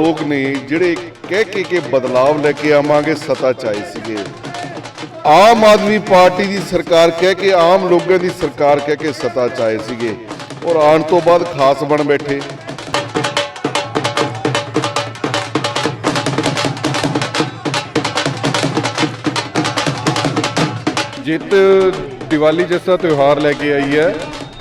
ਲੋਕ ਨੇ ਜਿਹੜੇ ਕਹਿ ਕੇ ਕਿ ਬਦਲਾਵ ਲੈ ਕੇ ਆਵਾਂਗੇ, ਸਤਾ ਚ ਆਏ ਸੀਗੇ। ਆਮ ਆਦਮੀ ਪਾਰਟੀ ਦੀ ਸਰਕਾਰ ਕਹਿ ਕੇ, ਆਮ ਲੋਕਾਂ ਦੀ ਸਰਕਾਰ ਕਹਿ ਕੇ ਸਤਾ ਚ ਆਏ ਸੀਗੇ। ਔਰ ਆਉਣ ਤੋਂ ਬਾਅਦ ਖਾਸ ਬਣ ਬੈਠੇ। ਜਿੱਤ ਦੀਵਾਲੀ ਜਿਹਾ ਤਿਉਹਾਰ ਲੈ ਕੇ ਆਈ ਹੈ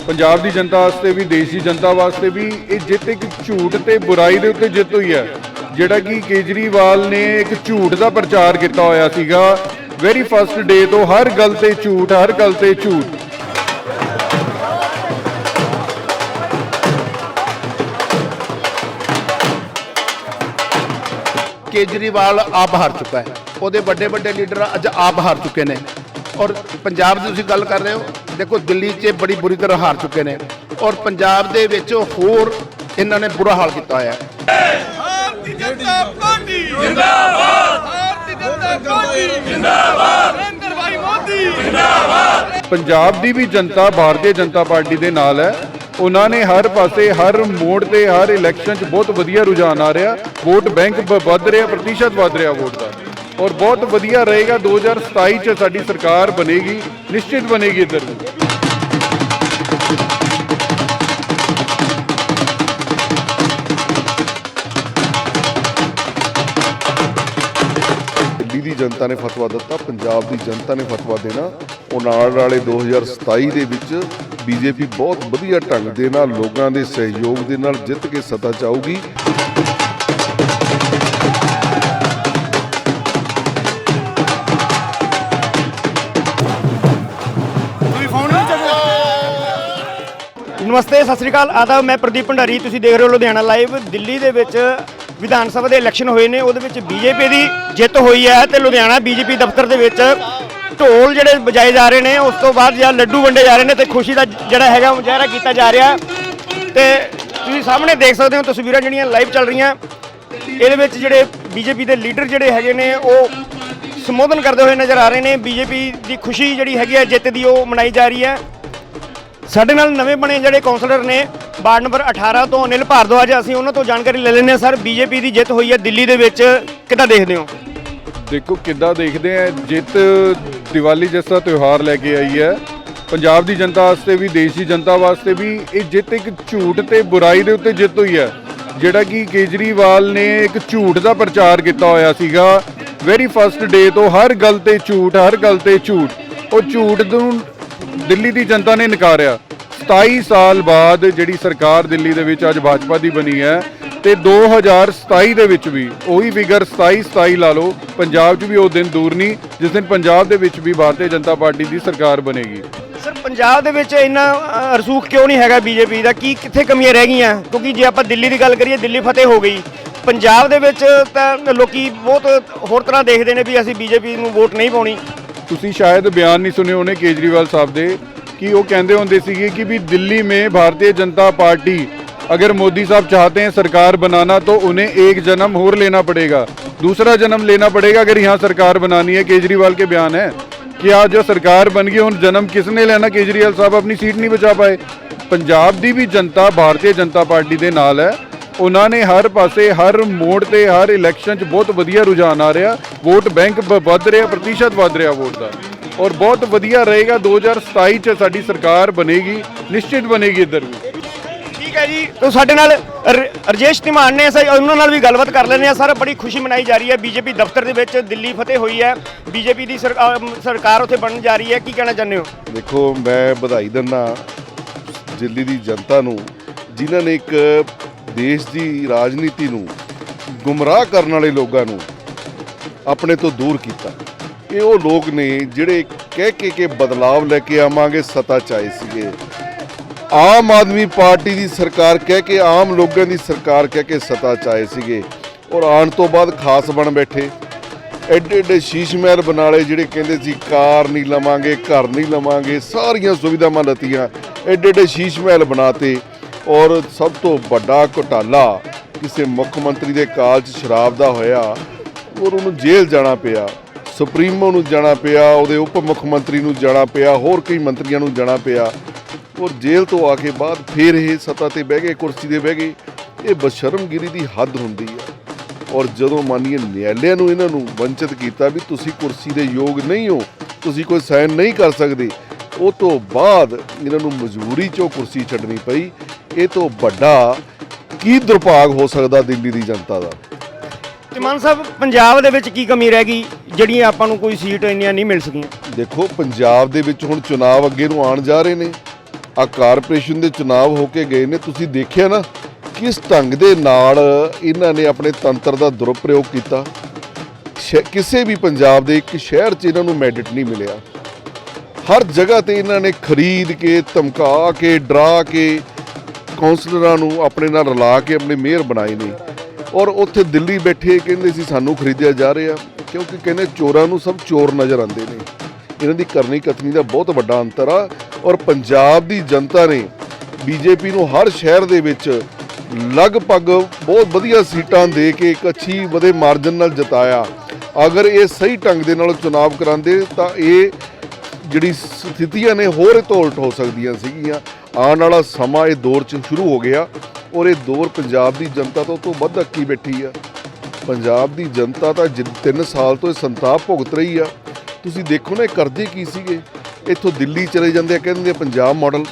ਪੰਜਾਬ ਦੀ ਜਨਤਾ ਵਾਸਤੇ ਵੀ, ਦੇਸ਼ ਦੀ ਜਨਤਾ ਵਾਸਤੇ ਵੀ ਇਹ ਜਿੱਤ ਇੱਕ ਝੂਠ ਤੇ ਬੁਰਾਈ ਦੇ ਉੱਤੇ ਜਿੱਤ ਹੋਈ ਹੈ। ਜਿਹੜਾ ਕਿ ਕੇਜਰੀਵਾਲ ਨੇ ਇੱਕ ਝੂਠ ਦਾ ਪ੍ਰਚਾਰ ਕੀਤਾ ਹੋਇਆ ਸੀਗਾ। ਵੈਰੀ ਫਸਟ ਡੇ ਤੋਂ ਹਰ ਗੱਲ ਤੇ ਝੂਠ, ਹਰ ਗੱਲ ਤੇ ਝੂਠ। ਕੇਜਰੀਵਾਲ ਆਪ ਹਾਰ ਚੁੱਕਾ ਹੈ। ਉਹਦੇ ਵੱਡੇ ਵੱਡੇ ਲੀਡਰ ਅੱਜ ਆਪ ਹਾਰ ਚੁੱਕੇ ਨੇ। ਔਰ ਪੰਜਾਬ ਦੀ ਤੁਸੀਂ ਗੱਲ ਕਰ ਰਹੇ ਹੋ ਦੇਖੋ ਦਿੱਲੀ 'ਚ ਬੜੀ ਬੁਰੀ ਤਰ੍ਹਾਂ ਹਾਰ ਚੁੱਕੇ ਨੇ ਔਰ ਪੰਜਾਬ ਦੇ ਵਿੱਚ ਹੋਰ ਇਹਨਾਂ ਨੇ ਬੁਰਾ ਹਾਲ ਕੀਤਾ ਹੋਇਆ ਹੈ। ਭਾਰਤੀ ਜਨਤਾ ਪਾਰਟੀ। ਜਿੰਦਾਬਾਦ। ਭਾਰਤੀ ਜਨਤਾ ਪਾਰਟੀ। ਜਿੰਦਾਬਾਦ। ਨਰਿੰਦਰ ਭਾਈ ਮੋਦੀ। ਪੰਜਾਬ ਦੀ ਵੀ ਜਨਤਾ ਭਾਰਤੀ ਜਨਤਾ ਪਾਰਟੀ ਦੇ ਨਾਲ ਹੈ। ਉਹਨਾਂ ਨੇ ਹਰ ਪਾਸੇ ਹਰ ਮੋੜ ਤੇ ਹਰ ਇਲੈਕਸ਼ਨ 'ਚ ਬਹੁਤ ਵਧੀਆ ਰੁਝਾਨ ਆ ਰਿਹਾ। ਵੋਟ ਬੈਂਕ ਵੱਧ ਰਿਹਾ ਪ੍ਰਤੀਸ਼ਤ ਵੱਧ ਰਿਹਾ ਵੋਟ ਦਾ। ਔਰ ਬਹੁਤ ਵਧੀਆ ਰਹੇਗਾ। 2027 'ਚ ਸਾਡੀ ਸਰਕਾਰ ਬਣੇਗੀ, ਨਿਸ਼ਚਿਤ ਬਣੇਗੀ ਇੱਧਰ। ਦਿੱਲੀ ਦੀ ਜਨਤਾ ਨੇ ਫਤਵਾ ਦਿੱਤਾ, ਪੰਜਾਬ ਦੀ ਜਨਤਾ ਨੇ ਫਤਵਾ ਦੇਣਾ। ਉਹ ਨਾਲ ਵਾਲੇ 2027 ਦੇ ਵਿੱਚ ਬੀਜੇਪੀ ਬਹੁਤ ਵਧੀਆ ਢੰਗ ਦੇ ਨਾਲ, ਲੋਕਾਂ ਦੇ ਸਹਿਯੋਗ ਦੇ ਨਾਲ ਜਿੱਤ ਕੇ ਸੱਤਾ ਚ ਆਊਗੀ ਨਮਸਤੇ, ਸਤਿ ਸ੍ਰੀ ਅਕਾਲ। ਆਦਾਬ, ਮੈਂ ਪ੍ਰਦੀਪ ਭੰਡਾਰੀ। ਤੁਸੀਂ ਦੇਖ ਰਹੇ ਹੋ ਲੁਧਿਆਣਾ ਲਾਈਵ। ਦਿੱਲੀ ਦੇ ਵਿੱਚ ਵਿਧਾਨ ਸਭਾ ਦੇ ਇਲੈਕਸ਼ਨ ਹੋਏ ਨੇ। ਉਹਦੇ ਵਿੱਚ ਬੀਜੇਪੀ ਦੀ ਜਿੱਤ ਹੋਈ ਹੈ ਤੇ ਲੁਧਿਆਣਾ ਬੀਜੇਪੀ ਦਫ਼ਤਰ ਦੇ ਵਿੱਚ ਢੋਲ ਜਿਹੜੇ ਵਜਾਏ ਜਾ ਰਹੇ ਨੇ, ਉਸ ਤੋਂ ਬਾਅਦ ਜਾਂ ਲੱਡੂ ਵੰਡੇ ਜਾ ਰਹੇ ਨੇ ਤੇ ਖੁਸ਼ੀ ਦਾ ਜਿਹੜਾ ਹੈਗਾ ਮੁਜ਼ਾਹਰਾ ਕੀਤਾ ਜਾ ਰਿਹਾ। ਤੇ ਤੁਸੀਂ ਸਾਹਮਣੇ ਦੇਖ ਸਕਦੇ ਹੋ ਤਸਵੀਰਾਂ ਜਿਹੜੀਆਂ ਲਾਈਵ ਚੱਲ ਰਹੀਆਂ। ਇਹਦੇ ਵਿੱਚ ਜਿਹੜੇ ਬੀਜੇਪੀ ਦੇ ਲੀਡਰ ਜਿਹੜੇ ਹੈਗੇ ਨੇ, ਉਹ ਸੰਬੋਧਨ ਕਰਦੇ ਹੋਏ ਨਜ਼ਰ ਆ ਰਹੇ ਨੇ। ਬੀਜੇਪੀ ਦੀ ਖੁਸ਼ੀ ਜਿਹੜੀ ਹੈਗੀ ਹੈ ਜਿੱਤ ਦੀ ਉਹ ਮਨਾਈ ਜਾ ਰਹੀ ਹੈ। ਸਾਡੇ ਨਾਲ ਨਵੇਂ ਬਣੇ ਜਿਹੜੇ ਕਾਉਂਸਲਰ ਨੇ, ਵਾਰਡ ਨੰਬਰ 18 ਤੋਂ ਅਨਿਲ ਭਾਰਦਵਾਜ ਅਸੀਂ ਉਹਨਾਂ ਤੋਂ ਜਾਣਕਾਰੀ ਲੈ ਲੈਂਦੇ ਹਾਂ, ਸਰ, ਬੀਜੇਪੀ ਦੀ ਜਿੱਤ ਹੋਈ ਹੈ ਦਿੱਲੀ ਦੇ ਵਿੱਚ, ਕਿੱਦਾਂ ਦੇਖਦੇ ਹੋ? ਦੇਖੋ, ਕਿੱਦਾਂ ਦੇਖਦੇ ਆ ਜਿੱਤ ਦੀਵਾਲੀ ਜਿਹਾ ਤਿਉਹਾਰ ਲੈ ਕੇ ਆਈ ਹੈ, ਪੰਜਾਬ ਦੀ ਜਨਤਾ ਵਾਸਤੇ ਵੀ, ਦੇਸ਼ ਦੀ ਜਨਤਾ ਵਾਸਤੇ ਵੀ, ਇਹ ਜਿੱਤ ਇੱਕ ਝੂਠ ਤੇ ਬੁਰਾਈ ਦੇ ਉੱਤੇ ਜਿੱਤ ਹੋਈ ਹੈ। ਜਿਹੜਾ ਕਿ ਕੇਜਰੀਵਾਲ ਨੇ ਇੱਕ ਝੂਠ ਦਾ ਪ੍ਰਚਾਰ ਕੀਤਾ ਹੋਇਆ ਸੀਗਾ ਵੈਰੀ ਫਸਟ ਡੇ ਤੋਂ ਹਰ ਗੱਲ ਤੇ ਝੂਠ, ਹਰ ਗੱਲ ਤੇ ਝੂਠ। ਉਹ ਝੂਠ ਨੂੰ ਦਿੱਲੀ ਦੀ ਜਨਤਾ ਨੇ ਨਕਾਰਿਆ। 27 ਸਾਲ ਬਾਅਦ ਜਿਹੜੀ ਸਰਕਾਰ ਦਿੱਲੀ ਦੇ ਵਿੱਚ ਅੱਜ ਭਾਜਪਾ ਦੀ ਬਣੀ ਹੈ ਤੇ 2027 ਦੇ ਵਿੱਚ ਵੀ, ਉਹੀ ਫਿਗਰ 27 27 ਲਾ ਲਓ, ਪੰਜਾਬ 'ਚ ਵੀ ਉਹ ਦਿਨ ਦੂਰ ਨਹੀਂ, ਜਿਸ ਦਿਨ ਪੰਜਾਬ ਦੇ ਵਿੱਚ ਵੀ ਭਾਰਤੀ ਜਨਤਾ ਪਾਰਟੀ ਦੀ ਸਰਕਾਰ ਬਣੇਗੀ। ਸਰ, ਪੰਜਾਬ ਦੇ ਵਿੱਚ ਇੰਨਾ ਰਸੂਖ ਕਿਉਂ ਨਹੀਂ ਹੈਗਾ ਬੀਜੇਪੀ ਦਾ? ਕੀ, ਕਿੱਥੇ ਕਮੀਆਂ ਰਹਿ ਗਈਆਂ? ਕਿਉਂਕਿ ਜੇ ਆਪਾਂ ਦਿੱਲੀ ਦੀ ਗੱਲ ਕਰੀਏ, ਦਿੱਲੀ ਫਤਿਹ ਹੋ ਗਈ। ਪੰਜਾਬ ਦੇ ਵਿੱਚ ਤਾਂ ਲੋਕੀ ਬਹੁਤ ਹੋਰ ਤਰ੍ਹਾਂ ਦੇਖਦੇ ਨੇ ਵੀ ਅਸੀਂ ਬੀਜੇਪੀ ਨੂੰ ਵੋਟ ਨਹੀਂ ਪਾਉਣੀ। ਤੁਸੀਂ ਸ਼ਾਇਦ ਬਿਆਨ ਨਹੀਂ ਸੁਣੇ ਹੋਣੇ ਕੇਜਰੀਵਾਲ ਸਾਹਿਬ ਦੇ ਕਿ ਉਹ ਕਹਿੰਦੇ ਹੁੰਦੇ ਸੀਗੇ कि भी दिल्ली में भारतीय जनता पार्टी अगर मोदी साहब चाहते हैं सरकार बनाना तो उन्हें एक जन्म और लेना पड़ेगा दूसरा जन्म लेना पड़ेगा अगर यहाँ सरकार बनानी है केजरीवाल के बयान है कि आज जो सरकार बन गई उन जन्म किसने लेना केजरीवाल साहब अपनी सीट नहीं बचा पाए ਪੰਜਾਬ ਦੀ ਵੀ ਜਨਤਾ ਭਾਰਤੀ ਜਨਤਾ ਪਾਰਟੀ ਦੇ ਨਾਲ ਹੈ ਉਹਨਾਂ ਨੇ ਹਰ ਪਾਸੇ ਹਰ ਮੋੜ ਤੇ ਹਰ ਇਲੈਕਸ਼ਨ 'ਚ ਬਹੁਤ ਵਧੀਆ ਰੁਝਾਨ ਆ ਰਿਹਾ। ਵੋਟ ਬੈਂਕ ਵੱਧ ਰਿਹਾ ਪ੍ਰਤੀਸ਼ਤ ਵੱਧ ਰਿਹਾ ਵੋਟ ਦਾ। ਔਰ ਬਹੁਤ ਵਧੀਆ ਰਹੇਗਾ 2027 'ਚ ਸਾਡੀ ਸਰਕਾਰ ਬਣੇਗੀ ਨਿਸ਼ਚਿਤ ਬਣੇਗੀ ਇੱਧਰ ਵੀ। ਠੀਕ ਹੈ ਜੀ ਤੋਂ ਸਾਡੇ ਨਾਲ ਰਜੇਸ਼ ਧੀਮਾਨ ਨੇ ਅਸੀਂ ਉਹਨਾਂ ਨਾਲ ਵੀ ਗੱਲਬਾਤ ਕਰ ਲੈਂਦੇ ਆ ਸਰ ਬੜੀ ਖੁਸ਼ੀ ਮਨਾਈ ਜਾ ਰਹੀ ਹੈ। ਬੀਜੇਪੀ ਦਫ਼ਤਰ ਦੇ ਵਿੱਚ ਦਿੱਲੀ ਫਤਿਹ ਹੋਈ ਹੈ। ਬੀਜੇਪੀ ਦੀ ਸਰਕਾਰ ਉੱਥੇ ਬਣਨ ਜਾ ਰਹੀ ਹੈ। ਕੀ ਕਹਿਣਾ ਚਾਹੁੰਦੇ ਹੋ? ਦੇਖੋ ਮੈਂ ਵਧਾਈ ਦਿੰਦਾ ਦਿੱਲੀ ਦੀ ਜਨਤਾ ਨੂੰ ਜਿਨ੍ਹਾਂ ਨੇ ਇੱਕ ਦੇਸ਼ ਦੀ ਰਾਜਨੀਤੀ ਨੂੰ ਗੁੰਮਰਾਹ ਕਰਨ ਵਾਲੇ ਲੋਕਾਂ ਨੂੰ ਆਪਣੇ ਤੋਂ ਦੂਰ ਕੀਤਾ। ਇਹ ਉਹ ਲੋਕ ਨੇ ਜਿਹੜੇ ਕਹਿ ਕੇ ਕਿ ਬਦਲਾਵ ਲੈ ਕੇ ਆਵਾਂਗੇ, ਸਤਾ ਚ ਆਏ ਸੀਗੇ। ਆਮ ਆਦਮੀ ਪਾਰਟੀ ਦੀ ਸਰਕਾਰ ਕਹਿ ਕੇ, ਆਮ ਲੋਕਾਂ ਦੀ ਸਰਕਾਰ ਕਹਿ ਕੇ ਸਤਾ ਚ ਆਏ ਸੀਗੇ ਔਰ ਆਉਣ ਤੋਂ ਬਾਅਦ ਖਾਸ ਬਣ ਬੈਠੇ। ਐਡੇ ਐਡੇ ਸ਼ੀਸ਼ ਮਹਿਲ ਬਣਾ ਲਏ ਜਿਹੜੇ ਕਹਿੰਦੇ ਸੀ, ਕਾਰ ਨਹੀਂ ਲਵਾਂਗੇ, ਘਰ ਨਹੀਂ ਲਵਾਂਗੇ, ਸਾਰੀਆਂ ਸੁਵਿਧਾਵਾਂ ਲਤੀਆਂ ਐਡੇ ਐਡੇ ਸ਼ੀਸ਼ ਮਹਿਲ ਬਣਾਤੇ। ਔਰ ਸਭ ਤੋਂ ਵੱਡਾ ਘੁਟਾਲਾ ਕਿਸੇ ਮੁੱਖ ਮੰਤਰੀ ਦੇ ਕਾਲ 'ਚ ਸ਼ਰਾਬ ਦਾ ਹੋਇਆ, ਔਰ ਉਹਨੂੰ ਜੇਲ੍ਹ ਜਾਣਾ ਪਿਆ, ਸੁਪਰੀਮੋ ਨੂੰ ਜਾਣਾ ਪਿਆ, ਉਹਦੇ ਉਪ ਮੁੱਖ ਮੰਤਰੀ ਨੂੰ ਜਾਣਾ ਪਿਆ, ਹੋਰ ਕਈ ਮੰਤਰੀਆਂ ਨੂੰ ਜਾਣਾ ਪਿਆ, ਔਰ ਜੇਲ੍ਹ ਤੋਂ ਆ ਕੇ ਬਾਅਦ ਫੇਰ ਇਹ ਸੱਤਾ ਤੇ ਬਹਿ ਗਏ, ਕੁਰਸੀ ਤੇ ਬਹਿ ਗਏ, ਇਹ ਬਸ਼ਰਮਗਿਰੀ ਦੀ ਹੱਦ ਹੁੰਦੀ ਹੈ ਔਰ ਜਦੋਂ ਮਾਨੀਏ ਨਿਆਲਿਆਂ ਨੂੰ ਇਹਨਾਂ ਨੂੰ ਵੰਚਿਤ ਕੀਤਾ ਵੀ ਤੁਸੀਂ ਕੁਰਸੀ ਦੇ ਯੋਗ ਨਹੀਂ ਹੋ, ਤੁਸੀਂ ਕੋਈ ਸਾਈਨ ਨਹੀਂ ਕਰ ਸਕਦੇ, ਉਹ ਤੋਂ ਬਾਅਦ ਇਹਨਾਂ ਨੂੰ ਮਜਬੂਰੀ 'ਚੋਂ ਕੁਰਸੀ ਛੱਡਣੀ ਪਈ ਇਹ ਤੋਂ ਵੱਡਾ ਕੀ ਦੁਰਭਾਗ ਹੋ ਸਕਦਾ ਦਿੱਲੀ ਦੀ ਜਨਤਾ ਦਾ? ਤੇ ਮਾਨ ਸਾਹਿਬ ਪੰਜਾਬ ਦੇ ਵਿੱਚ ਕੀ ਕਮੀ ਰਹਿ ਗਈ ਜਿਹੜੀਆਂ ਆਪਾਂ ਨੂੰ ਕੋਈ ਸੀਟ ਇੰਨੀਆਂ ਨਹੀਂ ਮਿਲ ਸਕੀਆਂ? ਦੇਖੋ ਪੰਜਾਬ ਦੇ ਵਿੱਚ ਹੁਣ ਚੁਣਾਵ ਅੱਗੇ ਨੂੰ ਆਉਣ ਜਾ ਰਹੇ ਨੇ। ਆ ਕਾਰਪੋਰੇਸ਼ਨ ਦੇ ਚੁਣਾਵ ਹੋ ਕੇ ਗਏ ਨੇ। ਤੁਸੀਂ ਦੇਖਿਆ ਨਾ ਕਿਸ ਢੰਗ ਦੇ ਨਾਲ ਇਹਨਾਂ ਨੇ ਆਪਣੇ ਤੰਤਰ ਦਾ ਦੁਰਪ੍ਰਯੋਗ ਕੀਤਾ। ਕਿਸੇ ਵੀ ਪੰਜਾਬ ਦੇ ਇੱਕ ਸ਼ਹਿਰ 'ਚ ਇਹਨਾਂ ਨੂੰ ਮੈਡਿਟ ਨਹੀਂ ਮਿਲਿਆ। ਹਰ ਜਗ੍ਹਾ ਤੇ ਇਹਨਾਂ ਨੇ ਖਰੀਦ ਕੇ ਧਮਕਾ ਕੇ ਡਰਾ ਕੇ ਕਾਉਂਸਲਰਾਂ ਨੂੰ ਆਪਣੇ ਨਾਲ ਰਲਾ ਕੇ ਆਪਣੇ ਮੇਅਰ ਬਣਾਏ ਨੇ। ਔਰ ਉੱਥੇ ਦਿੱਲੀ ਬੈਠੇ ਕਹਿੰਦੇ ਸੀ, ਸਾਨੂੰ ਖਰੀਦਿਆ ਜਾ ਰਿਹਾ। ਕਿਉਂਕਿ ਕਹਿੰਦੇ ਚੋਰਾਂ ਨੂੰ ਸਭ ਚੋਰ ਨਜ਼ਰ ਆਉਂਦੇ ਨੇ। ਇਹਨਾਂ ਦੀ ਕਰਨੀ ਕਥਨੀ ਦਾ ਬਹੁਤ ਵੱਡਾ ਅੰਤਰ ਆ। ਔਰ ਪੰਜਾਬ ਦੀ ਜਨਤਾ ਨੇ ਬੀਜੇਪੀ ਨੂੰ ਹਰ ਸ਼ਹਿਰ ਦੇ ਵਿੱਚ ਲਗਭਗ ਬਹੁਤ ਵਧੀਆ ਸੀਟਾਂ ਦੇ ਕੇ ਇੱਕ ਅੱਛੀ ਵਧੇ ਮਾਰਜਨ ਨਾਲ ਜਿਤਾਇਆ। ਅਗਰ ਇਹ ਸਹੀ ਢੰਗ ਦੇ ਨਾਲ ਚੁਣਾਵ ਕਰਾਉਂਦੇ ਤਾਂ ਇਹ ਜਿਹੜੀ ਸਥਿਤੀਆਂ ਨੇ ਹੋਰ ਇਹ ਹੋ ਸਕਦੀਆਂ ਸੀਗੀਆਂ। ਆਉਣ ਵਾਲਾ ਸਮਾਂ ਇਹ ਦੌਰ ਚ ਸ਼ੁਰੂ ਹੋ ਗਿਆ ਔਰ ਇਹ ਦੌਰ ਪੰਜਾਬ ਦੀ ਜਨਤਾ ਤੋਂ ਤੋਂ ਵੱਧ ਅੱਕੀ ਬੈਠੀ ਆ। ਪੰਜਾਬ ਦੀ ਜਨਤਾ ਤਾਂ 3 ਸਾਲ ਤੋਂ ਇਹ ਸੰਤਾਪ ਭੁਗਤ ਰਹੀ ਆ। ਤੁਸੀਂ ਦੇਖੋ ਨਾ ਇਹ ਕਰਦੇ ਕੀ ਸੀਗੇ? ਇੱਥੋਂ ਦਿੱਲੀ ਚਲੇ ਜਾਂਦੇ ਆ, ਕਹਿੰਦੇ ਪੰਜਾਬ ਮਾਡਲ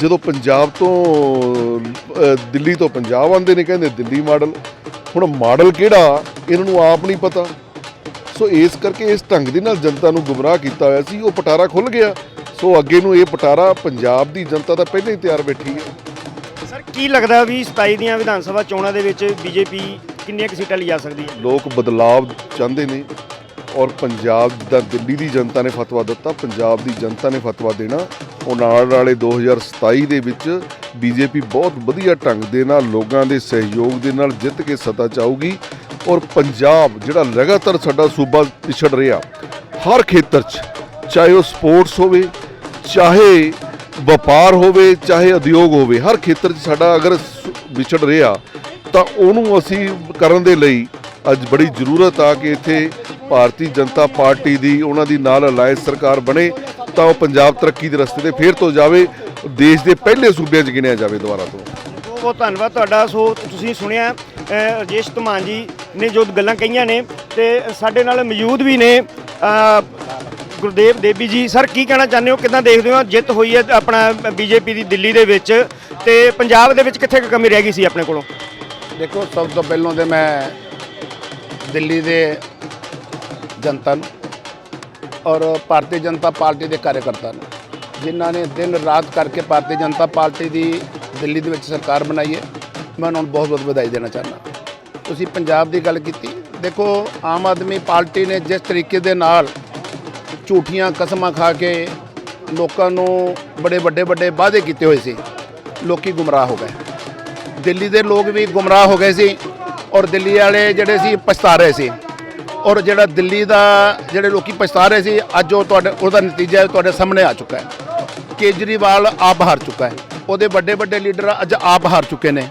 ਜਦੋਂ ਪੰਜਾਬ ਤੋਂ ਦਿੱਲੀ ਤੋਂ ਪੰਜਾਬ ਆਉਂਦੇ ਨੇ, ਕਹਿੰਦੇ ਦਿੱਲੀ ਮਾਡਲ ਹੁਣ ਮਾਡਲ ਕਿਹੜਾ? ਇਹਨਾਂ ਨੂੰ ਆਪ ਨਹੀਂ ਪਤਾ। ਸੋ ਇਸ ਕਰਕੇ ਇਸ ਢੰਗ ਦੇ ਨਾਲ ਜਨਤਾ ਨੂੰ ਗੁੰਮਰਾਹ ਕੀਤਾ ਹੋਇਆ ਸੀ। ਉਹ ਪਟਾਰਾ ਖੁੱਲ ਗਿਆ। ਸੋ ਅੱਗੇ ਨੂੰ ਇਹ ਪਟਾਰਾ ਪੰਜਾਬ ਦੀ ਜਨਤਾ ਤਾਂ ਪਹਿਲਾਂ ਹੀ ਤਿਆਰ ਬੈਠੀ ਹੈ। ਸਰ ਕੀ ਲੱਗਦਾ ਵੀ 27 ਦੀਆਂ ਵਿਧਾਨ ਸਭਾ ਚੋਣਾਂ ਦੇ ਵਿੱਚ ਬੀਜੇਪੀ ਕਿੰਨੀਆਂ ਕੁ ਸੀਟਾਂ ਲਿਜਾ ਸਕਦੀ ਹੈ? ਲੋਕ ਬਦਲਾਵ ਚਾਹੁੰਦੇ ਨੇ ਔਰ ਪੰਜਾਬ ਦਾ ਦਿੱਲੀ ਦੀ ਜਨਤਾ ਨੇ ਫਤਵਾ ਦਿੱਤਾ ਪੰਜਾਬ ਦੀ ਜਨਤਾ ਨੇ ਫਤਵਾ ਦੇਣਾ। ਉਹ ਨਾਲ ਵਾਲੇ 2027 ਦੇ ਵਿੱਚ ਬੀਜੇਪੀ ਬਹੁਤ ਵਧੀਆ ਢੰਗ ਦੇ ਨਾਲ ਲੋਕਾਂ ਦੇ ਸਹਿਯੋਗ ਦੇ ਨਾਲ ਜਿੱਤ ਕੇ ਸੱਤਾ ਚਾਊਗੀ ਔਰ ਪੰਜਾਬ ਜਿਹੜਾ ਲਗਾਤਾਰ ਸਾਡਾ ਸੂਬਾ ਪਿਛੜ ਰਿਹਾ ਹਰ ਖੇਤਰ 'ਚ ਚਾਹੇ ਉਹ ਸਪੋਰਟਸ ਹੋਵੇ ਚਾਹੇ ਵਪਾਰ ਹੋਵੇ ਚਾਹੇ ਉਦਯੋਗ ਹੋਵੇ ਹਰ ਖੇਤਰ 'ਚ ਸਾਡਾ ਅਗਰ ਵਿਛੜ ਰਿਹਾ ਤਾਂ ਉਹਨੂੰ ਅਸੀਂ ਕਰਨ ਦੇ ਲਈ ਅੱਜ ਬੜੀ ਜ਼ਰੂਰਤ ਆ ਕਿ ਇੱਥੇ ਭਾਰਤੀ ਜਨਤਾ ਪਾਰਟੀ ਦੀ ਉਹਨਾਂ ਦੀ ਨਾਲ ਅਲਾਇੰਸ ਸਰਕਾਰ ਬਣੇ ਤਾਂ ਉਹ ਪੰਜਾਬ ਤਰੱਕੀ ਦੇ ਰਸਤੇ ਤੇ ਫੇਰ ਤੋਂ ਜਾਵੇ ਦੇਸ਼ ਦੇ ਪਹਿਲੇ ਸੂਬਿਆਂ 'ਚ ਗਿਣਿਆ ਜਾਵੇ ਦੁਬਾਰਾ ਤੋਂ। ਬਹੁਤ ਬਹੁਤ ਧੰਨਵਾਦ ਤੁਹਾਡਾ। ਸੋ ਤੁਸੀਂ ਸੁਣਿਆ ਅ, ਰਾਜੇਸ਼ ਧਮਾਨ ਜੀ ਨੇ ਜੋ ਗੱਲਾਂ ਕਹੀਆਂ ਨੇ ਤੇ ਸਾਡੇ ਨਾਲ ਮੌਜੂਦ ਵੀ ਨੇ ਗੁਰਦੇਵ ਦੇਵੀ ਜੀ, ਸਰ ਕੀ ਕਹਿਣਾ ਚਾਹੁੰਦੇ ਹੋ? ਕਿਦਾਂ ਦੇਖਦੇ ਹੋ? ਜਿੱਤ ਹੋਈ ਹੈ ਆਪਣਾ ਬੀਜੇਪੀ ਦੀ ਦਿੱਲੀ ਦੇ ਵਿੱਚ ਤੇ ਪੰਜਾਬ ਦੇ ਵਿੱਚ ਕਿੱਥੇ ਕੁ ਕਮੀ ਰਹਿ ਗਈ ਸੀ ਆਪਣੇ ਕੋਲੋਂ? ਦੇਖੋ, ਸਭ ਤੋਂ ਪਹਿਲਾਂ ਤੇ ਮੈਂ ਦਿੱਲੀ ਦੇ ਜਨਤਾ ਨੂੰ ਔਰ ਭਾਰਤੀ ਜਨਤਾ ਪਾਰਟੀ ਦੇ ਕਾਰਜਕਰਤਾ ਨੂੰ, ਜਿਨ੍ਹਾਂ ਨੇ ਦਿਨ ਰਾਤ ਕਰਕੇ ਭਾਰਤੀ ਜਨਤਾ ਪਾਰਟੀ ਦੀ ਦਿੱਲੀ ਦੇ ਵਿੱਚ ਸਰਕਾਰ ਬਣਾਈ ਹੈ, ਮੈਂ ਉਹਨਾਂ ਨੂੰ ਬਹੁਤ ਬਹੁਤ ਵਧਾਈ ਦੇਣਾ ਚਾਹੁੰਦਾ। ਤੁਸੀਂ ਪੰਜਾਬ ਦੀ ਗੱਲ ਕੀਤੀ, ਦੇਖੋ, ਆਮ ਆਦਮੀ ਪਾਰਟੀ ਨੇ ਜਿਸ ਤਰੀਕੇ ਦੇ ਨਾਲ ਝੂਠੀਆਂ ਕਸਮਾਂ ਖਾ ਕੇ ਲੋਕਾਂ ਨੂੰ ਬੜੇ ਵੱਡੇ ਵੱਡੇ ਵਾਅਦੇ ਕੀਤੇ ਹੋਏ ਸੀ। ਲੋਕੀ ਗੁੰਮਰਾਹ ਹੋ ਗਏ। ਦਿੱਲੀ ਦੇ ਲੋਕ ਵੀ ਗੁੰਮਰਾਹ ਹੋ ਗਏ ਸੀ ਔਰ ਦਿੱਲੀ ਵਾਲੇ ਜਿਹੜੇ ਸੀ ਪਛਤਾ ਰਹੇ ਸੀ। ਔਰ ਜਿਹੜਾ ਦਿੱਲੀ ਦਾ ਜਿਹੜੇ ਲੋਕੀ ਪਛਤਾ ਰਹੇ ਸੀ, ਅੱਜ ਉਹ ਤੁਹਾਡੇ ਉਹਦਾ ਨਤੀਜਾ ਤੁਹਾਡੇ ਸਾਹਮਣੇ ਆ ਚੁੱਕਾ ਹੈ। ਕੇਜਰੀਵਾਲ ਆਪ ਹਾਰ ਚੁੱਕਾ ਹੈ। ਉਹਦੇ ਵੱਡੇ ਵੱਡੇ ਲੀਡਰ ਅੱਜ ਆਪ ਹਾਰ ਚੁੱਕੇ ਨੇ।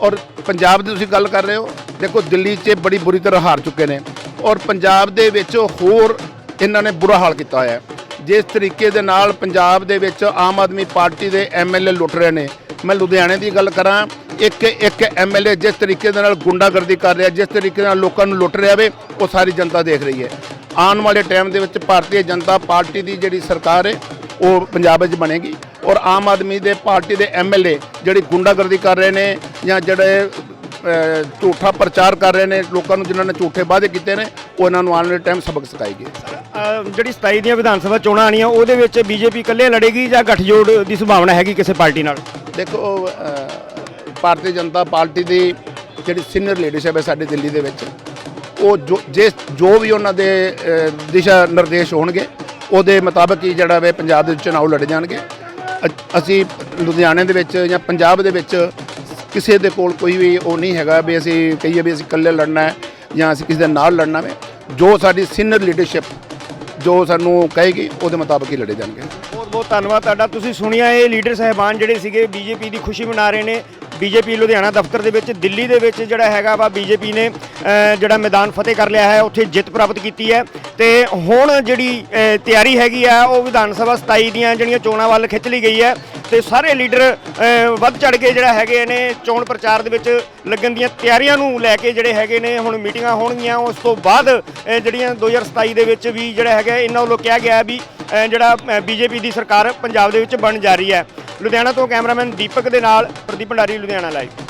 ਔਰ ਪੰਜਾਬ ਦੀ ਤੁਸੀਂ ਗੱਲ ਕਰ ਰਹੇ ਹੋ, ਦੇਖੋ ਦਿੱਲੀ 'ਚ ਬੜੀ ਬੁਰੀ ਤਰ੍ਹਾਂ ਹਾਰ ਚੁੱਕੇ ਨੇ। ਔਰ ਪੰਜਾਬ ਦੇ ਵਿੱਚ ਹੋਰ ਇਹਨਾਂ ਨੇ ਬੁਰਾ ਹਾਲ ਕੀਤਾ ਹੋਇਆ ਹੈ। ਜਿਸ ਤਰੀਕੇ ਦੇ ਨਾਲ ਪੰਜਾਬ ਦੇ ਵਿੱਚ ਆਮ ਆਦਮੀ ਪਾਰਟੀ ਦੇ ਐਮਐਲਏ ਲੁੱਟ ਰਹੇ ਨੇ। ਮੈਂ ਲੁਧਿਆਣੇ ਦੀ ਗੱਲ ਕਰਾਂ ਇੱਕ ਇੱਕ ਐਮਐਲਏ ਜਿਸ ਤਰੀਕੇ ਦੇ ਨਾਲ ਗੁੰਡਾਗਰਦੀ ਕਰ ਰਿਹਾ, ਜਿਸ ਤਰੀਕੇ ਨਾਲ ਲੋਕਾਂ ਨੂੰ ਲੁੱਟ ਰਿਹਾ ਵੇ, ਉਹ ਸਾਰੀ ਜਨਤਾ ਦੇਖ ਰਹੀ ਹੈ। ਆਉਣ ਵਾਲੇ ਟਾਈਮ ਦੇ ਵਿੱਚ ਭਾਰਤੀ ਜਨਤਾ ਪਾਰਟੀ ਦੀ ਜਿਹੜੀ ਸਰਕਾਰ ਹੈ, ਉਹ ਪੰਜਾਬ ਵਿੱਚ ਬਣੇਗੀ। ਔਰ ਆਮ ਆਦਮੀ ਦੇ ਪਾਰਟੀ ਦੇ ਐਮਐਲਏ ਜਿਹੜੀ ਗੁੰਡਾਗਰਦੀ ਕਰ ਰਹੇ ਨੇ ਜਾਂ ਜਿਹੜੇ ਝੂਠਾ ਪ੍ਰਚਾਰ ਕਰ ਰਹੇ ਨੇ ਲੋਕਾਂ ਨੂੰ ਜਿਨ੍ਹਾਂ ਨੇ ਝੂਠੇ ਵਾਅਦੇ ਕੀਤੇ ਨੇ ਉਹ ਇਹਨਾਂ ਨੂੰ ਆਉਣ ਵਾਲੇ ਟਾਈਮ ਸਬਕ ਸਿਖਾਏਗੀ ਅ, ਜਿਹੜੀ 27 ਦੀਆਂ ਵਿਧਾਨ ਸਭਾ ਚੋਣਾਂ ਆਣੀਆਂ ਉਹਦੇ ਵਿੱਚ ਬੀਜੇਪੀ ਇਕੱਲੇ ਲੜੇਗੀ ਜਾਂ ਗੱਠਜੋੜ ਦੀ ਸੰਭਾਵਨਾ ਹੈਗੀ ਕਿਸੇ ਪਾਰਟੀ ਨਾਲ? ਦੇਖੋ ਅਹ, ਭਾਰਤੀ ਜਨਤਾ ਪਾਰਟੀ ਦੀ ਜਿਹੜੀ ਸੀਨੀਅਰ ਲੀਡਰਸ਼ਿਪ ਹੈ ਸਾਡੀ ਦਿੱਲੀ ਦੇ ਵਿੱਚ ਉਹ ਜੋ ਜਿਸ ਜੋ ਵੀ ਉਹਨਾਂ ਦੇ ਅਹ, ਦਿਸ਼ਾ ਨਿਰਦੇਸ਼ ਹੋਣਗੇ ਉਹਦੇ ਮੁਤਾਬਕ ਹੀ ਜਿਹੜਾ ਵੇ ਪੰਜਾਬ ਦੇ ਚੁਣਾਵ ਲੜੇ ਜਾਣਗੇ। ਅ- ਅਸੀਂ ਲੁਧਿਆਣੇ ਦੇ ਵਿੱਚ ਜਾਂ ਪੰਜਾਬ ਦੇ ਵਿੱਚ ਕਿਸੇ ਦੇ ਕੋਲ ਕੋਈ ਵੀ ਉਹ ਨਹੀਂ ਹੈਗਾ ਵੀ ਅਸੀਂ ਕਹੀਏ ਵੀ ਅਸੀਂ ਇਕੱਲੇ ਲੜਨਾ ਹੈ ਜਾਂ ਅਸੀਂ ਕਿਸੇ ਦੇ ਨਾਲ ਲੜਨਾ ਹੈ ਜੋ ਸਾਡੀ ਸੀਨੀਅਰ ਲੀਡਰਸ਼ਿਪ, ਜੋ ਸਾਨੂੰ ਕਹੇਗੀ, ਉਹਦੇ ਮੁਤਾਬਕ ਹੀ ਲੜੇ ਜਾਣਗੇ। ਬਹੁਤ ਬਹੁਤ ਧੰਨਵਾਦ ਤੁਹਾਡਾ। ਤੁਸੀਂ ਸੁਣਿਆ ਇਹ ਲੀਡਰ ਸਹਿਬਾਨ ਜਿਹੜੇ ਸੀਗੇ, ਬੀਜੇਪੀ ਦੀ ਖੁਸ਼ੀ ਮਨਾ ਰਹੇ ਨੇ। ਬੀਜੇਪੀ ਲੁਧਿਆਣਾ ਦਫ਼ਤਰ ਦੇ ਵਿੱਚ ਦਿੱਲੀ ਦੇ ਵਿੱਚ ਜਿਹੜਾ ਹੈਗਾ ਵਾ ਬੀਜੇਪੀ ਨੇ ਜਿਹੜਾ ਮੈਦਾਨ ਫਤਿਹ ਕਰ ਲਿਆ ਹੈ ਉੱਥੇ ਜਿੱਤ ਪ੍ਰਾਪਤ ਕੀਤੀ ਹੈ। ਤੇ ਹੁਣ ਜਿਹੜੀ ਤਿਆਰੀ ਹੈਗੀ ਆ ਉਹ ਵਿਧਾਨ ਸਭਾ 27 ਦੀਆਂ ਜਿਹੜੀਆਂ ਚੋਣਾਂ ਵੱਲ ਖਿੱਚ ਲਈ ਗਈ ਹੈ ਤੇ ਸਾਰੇ ਲੀਡਰ ਵੱਧ ਚੜ ਕੇ ਜਿਹੜਾ ਹੈਗੇ ਨੇ ਚੋਣ ਪ੍ਰਚਾਰ ਦੇ ਵਿੱਚ ਲੱਗਣ ਦੀਆਂ ਤਿਆਰੀਆਂ ਨੂੰ ਲੈ ਕੇ ਜਿਹੜੇ ਹੈਗੇ ਨੇ ਹੁਣ ਮੀਟਿੰਗਾਂ ਹੋਣਗੀਆਂ। ਉਸ ਤੋਂ ਬਾਅਦ ਅ, ਜਿਹੜੀਆਂ 2027 ਦੇ ਵਿੱਚ ਵੀ ਜਿਹੜਾ ਹੈਗਾ ਇਹਨਾਂ ਵੱਲੋਂ ਕਿਹਾ ਗਿਆ ਹੈ ਵੀ ਅ, ਜਿਹੜਾ ਬੀਜੇਪੀ ਦੀ ਸਰਕਾਰ ਪੰਜਾਬ ਦੇ ਵਿੱਚ ਬਣ ਜਾ ਰਹੀ ਹੈ। ਲੁਧਿਆਣਾ ਤੋਂ ਕੈਮਰਾਮੈਨ ਦੀਪਕ ਦੇ ਨਾਲ ਪ੍ਰਦੀਪ ਭੰਡਾਰੀ ਲੁਧਿਆਣਾ ਲਾਈਵ